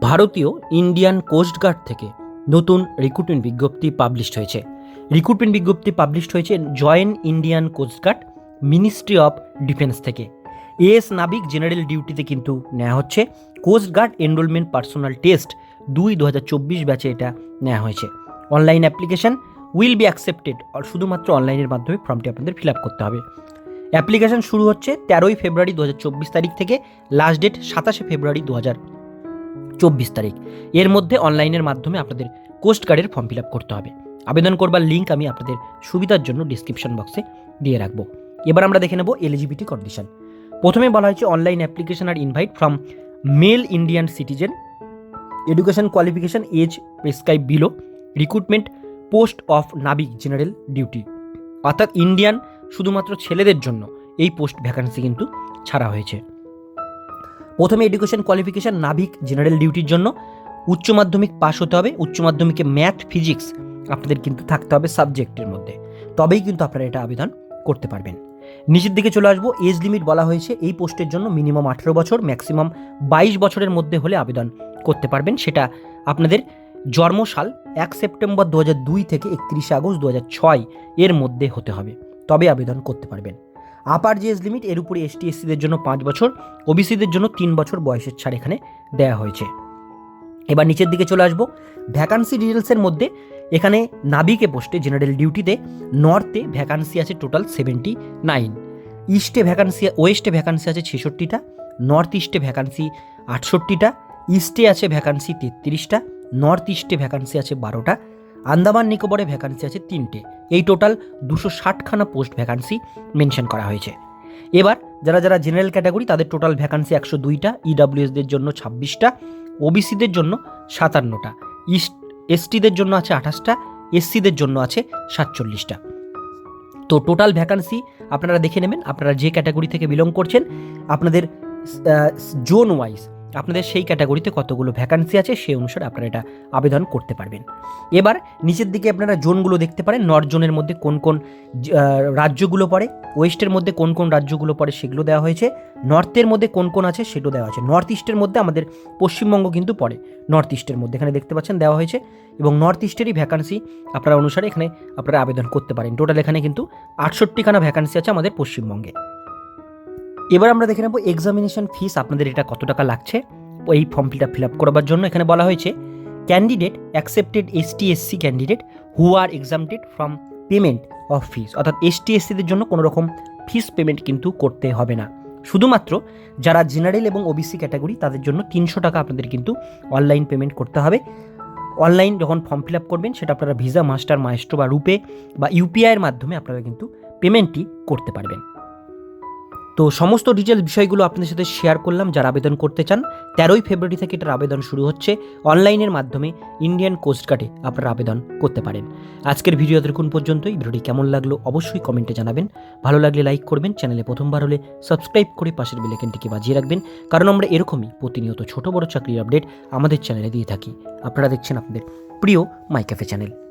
ভারতীয় Indian coast guard থেকে নতুন রিক্রুটমেন্ট বিজ্ঞপ্তি পাবলিশড হয়েছে। রিক্রুটমেন্ট বিজ্ঞপ্তি পাবলিশড হয়েছে joint Indian coast guard ministry of defence থেকে। এএস নাবিক জেনারেল ডিউটিতে কিন্তু নেওয়া হচ্ছে। কোস্টগার্ড এনরোলমেন্ট পার্সোনাল টেস্ট দুই দু হাজার চব্বিশ ব্যাচে এটা নেওয়া হয়েছে। Online application will be accepted শুধুমাত্র অনলাইনের মাধ্যমে ফর্মটি আপনাদের ফিল আপ করতে হবে। অ্যাপ্লিকেশন শুরু হচ্ছে তেরোই ফেব্রুয়ারি দু হাজার চব্বিশ তারিখ থেকে, লাস্ট ডেট সাতাশে ফেব্রুয়ারি দু চব্বিশ তারিখ। এর মধ্যে অনলাইনের মাধ্যমে আপনাদের কোস্ট গার্ডের ফর্ম ফিল আপ করতে হবে। আবেদন করবার লিঙ্ক আমি আপনাদের সুবিধার জন্য ডিসক্রিপশন বক্সে দিয়ে রাখব। এবার আমরা দেখে নেব এলিজিবিলিটি কন্ডিশন। প্রথমে বলা হয়েছে online application R invite from male Indian citizen. Education qualification age prescribe below. Recruitment post of নাবিক জেনারেল ডিউটি। অর্থাৎ ইন্ডিয়ান শুধুমাত্র ছেলেদের জন্য এই পোস্ট ভ্যাকান্সি কিন্তু ছাড়া হয়েছে। প্রথমে এডুকেশন কোয়ালিফিকেশান নাভিক জেনারেল ডিউটির জন্য। উচ্চ মাধ্যমিক পাশ হতে হবে। উচ্চ মাধ্যমিকে ম্যাথ ফিজিক্স আপনাদের কিন্তু থাকতে হবে সাবজেক্টের মধ্যে। তবেই কিন্তু আপনারা এটা আবেদন করতে পারবেন। নিচের দিকে চলে আসব। এজ লিমিট বলা হয়েছে। এই পোস্টের জন্য মিনিমাম আঠেরো বছর ম্যাক্সিমাম বাইশ বছরের মধ্যে হলে আবেদন করতে পারবেন। সেটা আপনাদের জন্মসাল এক সেপ্টেম্বর দু থেকে একত্রিশে আগস্ট দু এর মধ্যে হতে হবে। তবে আবেদন করতে পারবেন। আপার যে এজ লিমিট, এর উপরে এসটি এসসিদের জন্য পাঁচ বছর ওবিসিদের জন্য তিন বছর বয়সের ছাড় এখানে দেওয়া হয়েছে। এবার নিচের দিকে চলে আসব। ভ্যাকান্সি ডিটেলসের মধ্যে এখানে নাবিকে পোস্টে জেনারেল ডিউটিতে নর্থে ভ্যাকান্সি আছে টোটাল সেভেন্টি নাইন ইস্টে ভ্যাকান্সি ওয়েস্টে ভ্যাকান্সি আছে ছেষট্টিটা নর্থ ইস্টে ভ্যাকান্সি আটষট্টিটা ইস্টে আছে ভ্যাকান্সি তেত্রিশটা নর্থ ইস্টে ভ্যাকান্সি আছে বারোটা, আন্দামান নিকোবরে ভ্যাকান্সি আছে তিনটে। এই টোটাল দুশো ষাটখানা পোস্ট ভ্যাকান্সি মেনশন করা হয়েছে। এবার যারা যারা জেনারেল ক্যাটাগরি, তাদের টোটাল ভ্যাকান্সি একশো দুইটা ইডাব্লিউএসদের জন্য ছাব্বিশটা ওবিসিদের জন্য সাতান্নটা ইস্ট এসটিদের জন্য আছে আঠাশটা এসসিদের জন্য আছে সাতচল্লিশটা। তো টোটাল ভ্যাকান্সি আপনারা দেখে নেবেন, আপনারা যে ক্যাটাগরি থেকে বিলং করছেন, আপনাদের জোন ওয়াইজ আপনাদের সেই ক্যাটাগরিতে কতগুলো ভ্যাকান্সি আছে সেই অনুসারে আপনারা এটা আবেদন করতে পারবেন। এবার নিচের দিকে আপনারা জোনগুলো দেখতে পারেন, নর্থ জোনের মধ্যে কোন কোন রাজ্যগুলো পড়ে, ওয়েস্টের মধ্যে কোন কোন রাজ্যগুলো পড়ে সেগুলো দেওয়া হয়েছে, নর্থের মধ্যে কোন কোন আছে সেটাও দেওয়া আছে নর্থ ইস্টের মধ্যে আমাদের পশ্চিমবঙ্গ কিন্তু পড়ে নর্থ ইস্টের মধ্যে, এখানে দেখতে পাচ্ছেন দেওয়া হয়েছে এবং নর্থ ইস্টেরই ভ্যাকান্সি আপনারা অনুসারে এখানে আপনারা আবেদন করতে পারেন। টোটাল এখানে কিন্তু আটষট্টিখানা ভ্যাকান্সি আছে আমাদের পশ্চিমবঙ্গে। এবার আমরা দেখে নেব এক্সামিনেশন ফিস আপনাদের এটা কত টাকা লাগছে? এই ফর্ম ফিল ফিল আপ করবার জন্য এখানে বলা হয়েছে candidate accepted S T SC candidate who are exempted from payment of fees অর্থাৎ এস টি এসসিদের জন্য কোনো রকম ফিস পেমেন্ট কিন্তু করতে হবে না। শুধুমাত্র যারা জেনারেল এবং ওবিসি ক্যাটাগরি তাদের জন্য তিনশো টাকা আপনাদের কিন্তু অনলাইন পেমেন্ট করতে হবে। অনলাইন যখন ফর্ম ফিল আপ করবেন, সেটা আপনারা ভিসা মাস্টার মাইস্ট্রো বা রুপে বা ইউপিআইয়ের মাধ্যমে আপনারা কিন্তু পেমেন্টটি করতে পারবেন। তো সমস্ত ডিটেলস বিষয়গুলো আপনাদের সাথে শেয়ার করলাম, যারা আবেদন করতে চান, তেরোই ফেব্রুয়ারি থেকে এটার আবেদন শুরু হচ্ছে। অনলাইনের মাধ্যমে ইন্ডিয়ান কোস্টগার্ডে আপনারা আবেদন করতে পারেন। আজকের ভিডিও দেখুন পর্যন্তই। ভিডিওটি কেমন লাগল অবশ্যই কমেন্টে জানাবেন। ভালো লাগলে লাইক করবেন। চ্যানেলে প্রথমবার হলে সাবস্ক্রাইব করে পাশের বেলেকেনটিকে বাজিয়ে রাখবেন। কারণ আমরা এরকমই প্রতিনিয়ত ছোট বড় চাকরির আপডেট আমাদের চ্যানেলে দিয়ে থাকি। আপনারা দেখছেন আপনাদের প্রিয় মাই ক্যাফে চ্যানেল